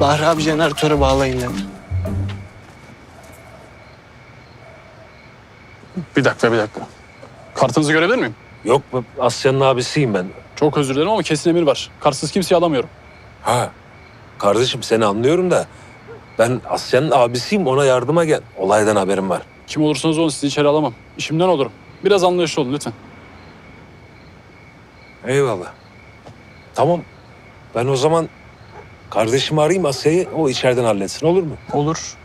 Bahri abi jeneratörü bağlayın dedi. Bir dakika bir dakika. Kartınızı görebilir miyim? Yok ben Asya'nın abisiyim ben. Çok özür dilerim ama kesin emir var. Kartsız kimseyi alamıyorum. Ha. Kardeşim seni anlıyorum da ben Asya'nın abisiyim ona yardıma gel. Olaydan haberim var. Kim olursanız olun sizi içeri alamam. İşimden olurum. Biraz anlayışlı olun lütfen. Eyvallah. Tamam. Ben o zaman kardeşimi arayayım Asya'yı o içeriden halletsin olur mu? Olur.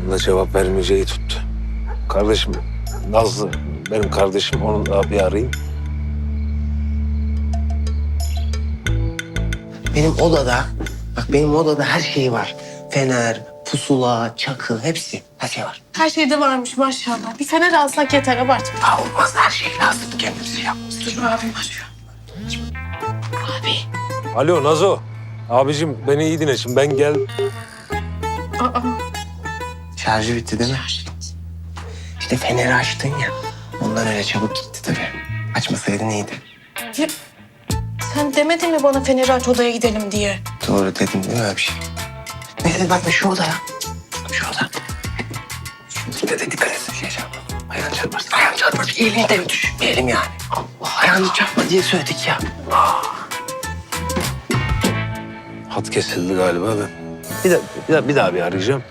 Onun da cevap vermeyeceği tuttu. Kardeşim Nazlı benim kardeşim onu da bir arayayım. Benim odada, bak benim odada her şey var. Fener, pusula, çakı hepsi. Her şey var. Her şeyde varmış maşallah. Bir fener alsak yeter abartma. Ha olmaz her şey lazım kendisi yapması. Dur abim arıyor. Abi. Alo Nazo. Abicim beni iyi dinle şimdi ben gel. Aa. Şarjı bitti değil mi? İşte feneri açtın ya. Ondan öyle çabuk gitti tabii. Açmasaydın iyiydi. Ya, sen demedin mi bana feneri aç odaya gidelim diye? Doğru dedim değil mi öyle bir şey? Neyse bak şu odaya. Şu oda. Şurada da dikkat etsin şey çarpma. Ayağını çarpmasın. Ayağını çarpmasın. İyiliğini de düşünmeyelim yani. Allah ayağını çarpma diye söyledik ya. Hat kesildi galiba ben. Bir, de, bir, daha, bir daha bir arayacağım.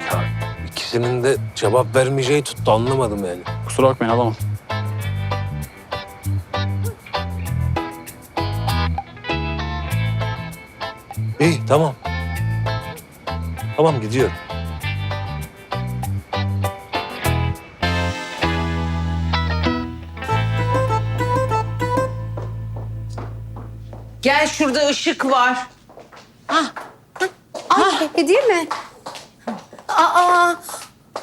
Ya, ikisinin de cevap vermeyeceği tuttu anlamadım yani. Kusura bakmayın alamam. İyi tamam. Tamam gidiyorum. Gel şurada ışık var. Ay değil mi? Aa,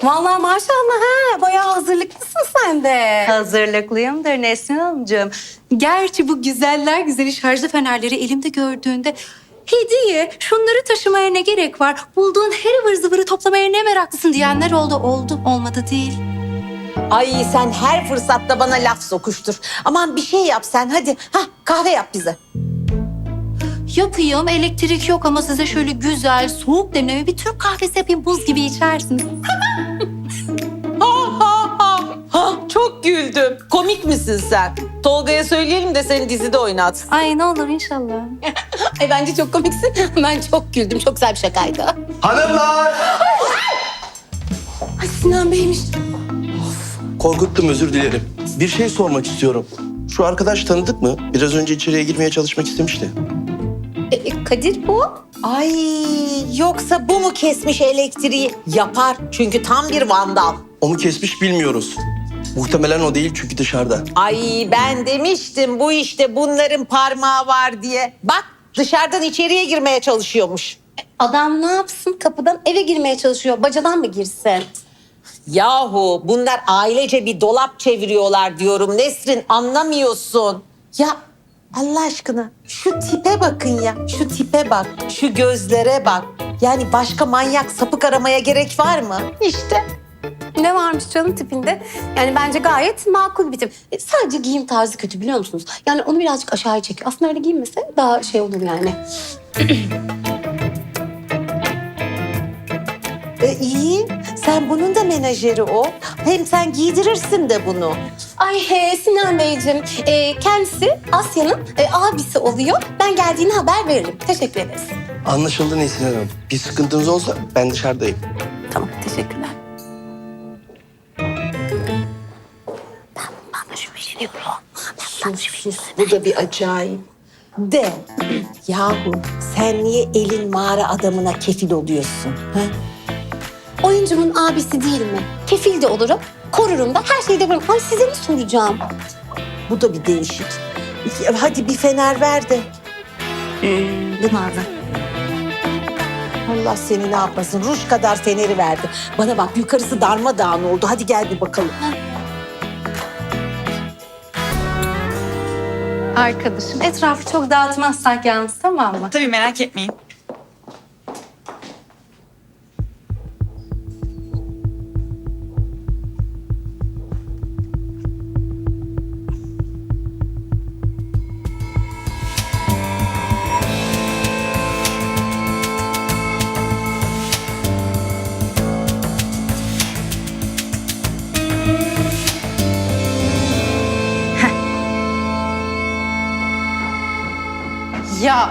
vallahi maşallah ha. Bayağı hazırlıklısın sen de. Hazırlıklıyımdır Nesrin Hanımcığım. Gerçi bu güzeller güzeli şarjlı fenerleri elimde gördüğünde... Hediye, şunları taşımaya ne gerek var? Bulduğun her ıvır zıvırı toplamaya ne meraklısın diyenler oldu. Oldu, olmadı değil. Ay sen her fırsatta bana laf sokuştur. Aman bir şey yap sen hadi. Hah kahve yap bize. Yapayım, elektrik yok ama size şöyle güzel, soğuk demleme bir Türk kahvesi yapayım. Buz gibi içersiniz. Ha ha ha. Ha çok güldüm. Komik misin sen? Tolga'ya söyleyelim de seni dizide oynatsın. Ay ne olur inşallah. Ay bence çok komiksin. Ben çok güldüm. Çok güzel bir şakaydı. Hanımlar! Ay Sinan Bey'miş. Korkuttum özür dilerim. Bir şey sormak istiyorum. Şu arkadaş tanıdık mı? Biraz önce içeriye girmeye çalışmak istemişti. E, e, Kadir bu. Ay yoksa bu mu kesmiş elektriği? Yapar çünkü tam bir vandal. O mu kesmiş bilmiyoruz. Muhtemelen o değil çünkü dışarıda. Ay ben demiştim bu işte bunların parmağı var diye. Bak dışarıdan içeriye girmeye çalışıyormuş. Adam ne yapsın? Kapıdan eve girmeye çalışıyor. Bacadan mı girsin? Yahu bunlar ailece bir dolap çeviriyorlar diyorum Nesrin anlamıyorsun. Ya Allah aşkına şu tipe bakın ya şu tipe bak şu gözlere bak. Yani başka manyak sapık aramaya gerek var mı? İşte Ne varmış canım tipinde? Yani bence gayet makul bir tip. E, sadece giyim tarzı kötü biliyor musunuz? Yani onu birazcık aşağıya çekiyor. Aslında öyle giyinmese daha şey olur yani. e, iyi sen bunun da menajeri ol. Hem sen giydirirsin de bunu. Ay he, Sinan Beyciğim. e, kendisi Asya'nın e, abisi oluyor. Ben geldiğini haber veririm. Teşekkür ederiz. Anlaşıldı Nesin Hanım. Bir sıkıntınız olsa ben dışarıdayım. Tamam, teşekkürler. Bu da bir acayip. De yahu sen niye elin mağara adamına kefil oluyorsun? Ha? Oyuncumun abisi değil mi? Kefil de olurum, korurum da her şeyi de yaparım. Ay size mi soracağım? Bu da bir değişik. Hadi bir fener ver de. Bunlardan. Allah seni ne yapmasın. Ruj kadar feneri verdi. Bana bak yukarısı darmadağın oldu. Hadi gel bir bakalım. Arkadaşım etrafı çok dağıtmazsak yalnız tamam mı? Tabii merak etmeyin. Ya.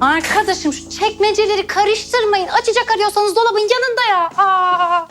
Arkadaşım şu çekmeceleri karıştırmayın. Açacak arıyorsanız dolabın yanında ya. Aa.